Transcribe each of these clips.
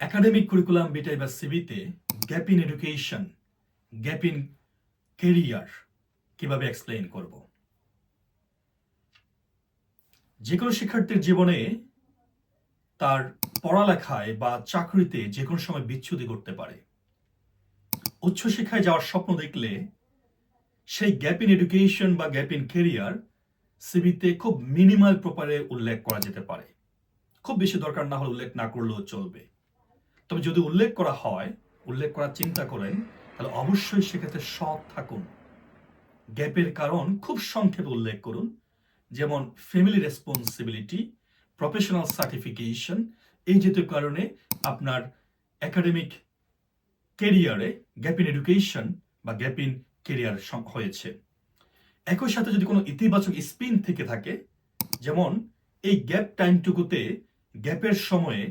Academic curriculum বিটাই বা সিবিতে gap in education gap in career কীভাবে এক্সপ্লেইন করব? যে কোনো শিক্ষার্থীর জীবনে তার পড়ালেখায় বা চাকরিতে যে কোনো সময় বিচ্ছুতি করতে পারে। উচ্চশিক্ষায় যাওয়ার স্বপ্ন দেখলে সেই গ্যাপ ইন এডুকেশন বা গ্যাপ ইন কেরিয়ার সিবিতে খুব মিনিমাল প্রপারে উল্লেখ করা যেতে পারে। খুব বেশি দরকার না হলে উল্লেখ না করলেও চলবে। তবে যদি উল্লেখ করা হয়, উল্লেখ করার চিন্তা করেন, তাহলে অবশ্যই সেক্ষেত্রে সৎ থাকুন। গ্যাপের কারণ খুব সংক্ষেপে উল্লেখ করুন, যেমন ফ্যামিলি রেসপন্সিবিলিটি প্রফেশনাল সার্টিফিকেশন এই জাতীয় কারণে আপনার একাডেমিক কেরিয়ারে গ্যাপ ইন এডুকেশন বা গ্যাপ ইন কেরিয়ার হয়েছে। একই সাথে যদি কোনো ইতিবাচক স্পিন থেকে থাকে, যেমন এই গ্যাপ টাইমটুকুতে গ্যাপের সময়ে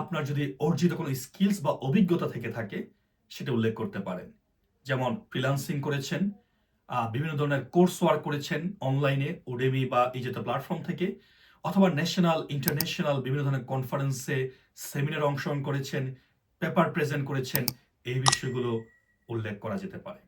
আপনার যদি অর্জিত কোনো স্কিলস বা অভিজ্ঞতা থেকে থাকে, সেটা উল্লেখ করতে পারেন। যেমন ফ্রিলান্সিং করেছেন বিভিন্ন ধরনের কোর্স ওয়ার্ক করেছেন অনলাইনে ওডেমি বা এই জাতীয় প্ল্যাটফর্ম থেকে, অথবা ন্যাশনাল ইন্টারন্যাশনাল বিভিন্ন ধরনের কনফারেন্সে সেমিনার অংশগ্রহণ করেছেন পেপার প্রেজেন্ট করেছেন, এই বিষয়গুলো উল্লেখ করা যেতে পারে।